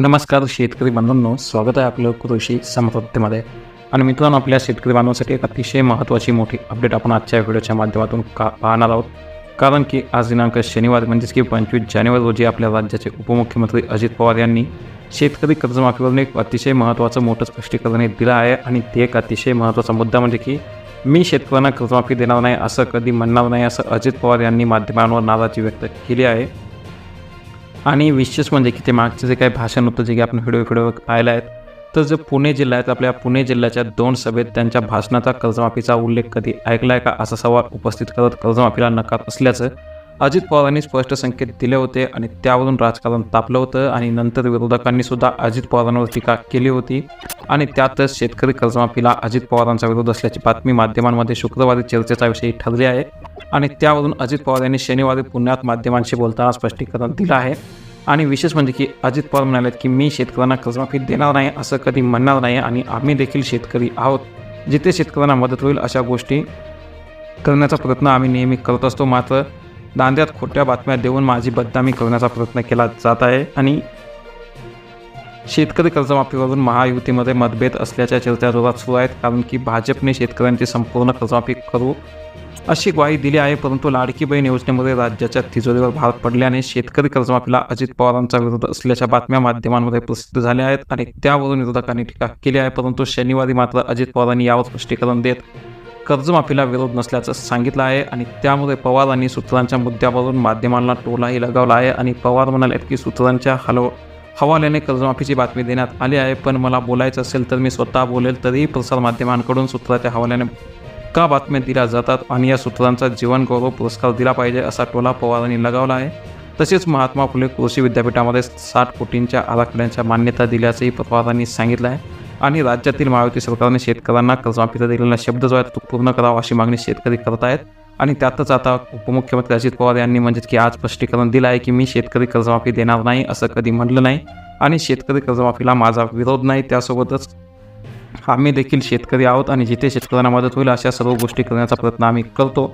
नमस्कार शेतकरी बांधवांनो स्वागत आहे आपलं कृषी समृद्धीमध्ये. आणि मित्रांनो आपल्या शेतकरी बांधवांसाठी एक अतिशय महत्त्वाची मोठी अपडेट आपण आजच्या व्हिडिओच्या माध्यमातून का पाहणार आहोत. कारण की आज दिनांक शनिवार म्हणजेच की पंचवीस जानेवारी रोजी आपल्या राज्याचे उपमुख्यमंत्री अजित पवार यांनी शेतकरी कर्जमाफीवरून एक अतिशय महत्त्वाचं मोठं स्पष्टीकरण हे दिलं आहे. आणि ते एक अतिशय महत्त्वाचा मुद्दा म्हणजे की मी शेतकऱ्यांना कर्जमाफी देणार नाही असं कधी म्हणणार नाही असं अजित पवार यांनी माध्यमांवर नाराजी व्यक्त केली आहे. आणि विशेष म्हणजे की ते मागचं जे काही भाषण होतं जे की आपण व्हिडिओ व्हिडिओ पाहिलं आहेत तर जे पुणे जिल्हा आहेत आपल्या पुणे जिल्ह्याच्या दोन सभेत त्यांच्या भाषणाचा कर्जमाफीचा उल्लेख कधी ऐकला आहे का? असा सवाल उपस्थित करत कर्जमाफीला नकार असल्याचं अजित पवारांनी स्पष्ट संकेत दिले होते आणि त्यावरून राजकारण तापलं होतं आणि नंतर विरोधकांनी सुद्धा अजित पवारांवर टीका केली होती. आणि त्यातच शेतकरी कर्जमाफीला अजित पवारांचा विरोध असल्याची बातमी माध्यमांमध्ये शुक्रवारी चर्चेचा विषय ठरली आहे. आणि त्यावरून अजित पवार यांनी शनिवारी पुण्यात माध्यमांशी बोलताना स्पष्टीकरण दिलं आहे. आणि विशेष म्हणजे की अजित पवार म्हणाले की मी शेतकऱ्यांना कर्जमाफी देणार नाही असं कधी म्हणणार नाही आणि आम्ही देखील शेतकरी आहोत. जिथे शेतकऱ्यांना मदत होईल अशा गोष्टी करण्याचा प्रयत्न आम्ही नेहमी करत असतो. मात्र दांद्यात खोट्या बातम्या देऊन माझी बदनामी करण्याचा प्रयत्न केला जात आहे आणि शेतकरी कर्जमाफीवरून महायुतीमध्ये मतभेद असल्याच्या चर्चा जोरात सुरू आहेत कारण की भाजपने शेतकऱ्यांची संपूर्ण कर्जमाफी करू अशी ग्वाही दिली आहे परंतु लाडकी बहीण योजनेमध्ये राज्याच्या तिजोरीवर भार पडल्याने शेतकरी कर्जमाफीला अजित पवारांचा विरोध असल्याच्या बातम्या माध्यमांमध्ये प्रसिद्ध झाल्या आहेत आणि त्यावरून विरोधकांनी टीका केली आहे परंतु शनिवारी मात्र अजित पवारांनी यावर स्पष्टीकरण देत कर्जमाफीला विरोध नसल्याचं सांगितलं आहे आणि त्यामुळे पवारांनी सूत्रांच्या मुद्द्यावरून माध्यमांना टोलाही लगावला आहे आणि पवार म्हणाले की सूत्रांच्या हलव हवाल्याने कर्जमाफीची बातमी देण्यात आली आहे पण मला बोलायचं असेल तर मी स्वतः बोलेल तरीही प्रसारमाध्यमांकडून सूत्राच्या हवाल्याने का बातम्या दिल्या जातात आणि या सूत्रांचा जीवनगौरव पुरस्कार दिला पाहिजे असा टोला पवारांनी लगावला आहे. तसेच महात्मा फुले कृषी विद्यापीठामध्ये साठ कोटींच्या आराखड्यांच्या मान्यता दिल्याचंही पवारांनी सांगितलं आहे. आणि राज्यातील महायुती सरकारने शेतकऱ्यांना कर्जमाफीचा दिलेला शब्द जो आहे तो पूर्ण करावा अशी मागणी शेतकरी करत आहेत. आणि त्यातच आता उपमुख्यमंत्री अजित पवार यांनी म्हणजेच की आज स्पष्टीकरण दिलं आहे की मी शेतकरी कर्जमाफी देणार नाही असं कधी म्हटलं नाही आणि शेतकरी कर्जमाफीला माझा विरोध नाही त्यासोबतच आम्ही देखील शेतकरी आहोत आणि जिथे शेतकऱ्यांना मदत होईल अशा सर्व गोष्टी करण्याचा प्रयत्न आम्ही करतो.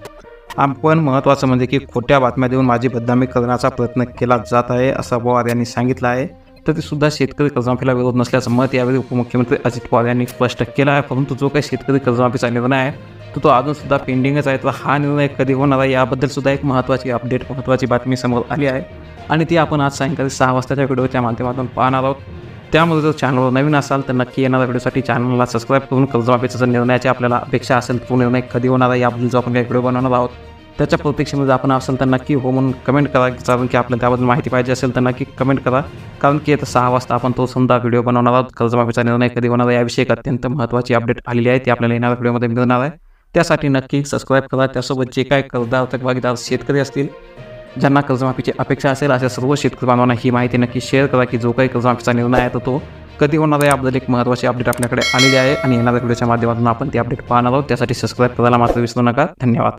आपण महत्त्वाचं म्हणजे की खोट्या बातम्या देऊन माझी बदनामी करण्याचा प्रयत्न केला जात आहे असं पवार यांनी सांगितलं आहे. तरीसुद्धा शेतकरी कर्जमाफीला विरोध नसल्याचं मत यावेळी उपमुख्यमंत्री अजित पवार यांनी स्पष्ट केलं आहे परंतु जो काही शेतकरी कर्जमाफीचा निर्णय आहे तर तो अजूनसुद्धा पेंडिंगच आहे. तर हा निर्णय कधी होणार आहे याबद्दलसुद्धा एक महत्त्वाची अपडेट महत्त्वाची बातमी समोर आली आहे. आणि ती आपण आज सायंकाळी सहा वाजताच्या व्हिडिओच्या माध्यमातून पाहणार आहोत. त्यामुळे जर चॅनलवर नवीन असाल तर नक्की येणाऱ्या व्हिडिओसाठी. चॅनलला सबस्क्राईब करून कर्जमाफीचा जर निर्णयाची आपल्याला अपेक्षा असेल तो निर्णय कधी होणार आहे याबद्दल जो आपण काही व्हिडिओ बनवणार आहोत त्याच्या प्रत्यक्षामध्ये आपण असेल तर नक्की हो म्हणून कमेंट करा. कारण की आपल्याला त्याबद्दल माहिती पाहिजे असेल तर नक्की कमेंट करा. कारण की आता सहा वाजता आपण तो समजा व्हिडिओ बनवणार आहोत. कर्जमाफीचा निर्णय कधी होणार आहे याविषयी अत्यंत महत्त्वाची अपडेट आलेली आहे. ती आपल्याला येणाऱ्या व्हिडिओमध्ये मिळणार आहे. त्यासाठी नक्की सबस्क्राईब करा. त्यासोबत जे काय कर्जदार थकबागीदार शेतकरी असतील ज्यांना कर्जमाफीची अपेक्षा असेल अशा सर्व शेतकरी बांधवांना ही माहिती नक्की शेअर करा की जो काही कर्जमाफीचा निर्णय आहे तर तो कधी होणार आहे? याबद्दल एक महत्त्वाची अपडेट आपल्याकडे आलेली आहे आणि येणाऱ्या व्हिडिओच्या माध्यमातून आपण ती अपडेट पाहणार आहोत. त्यासाठी सबस्क्राईब करायला मात्र विसरू नका. धन्यवाद.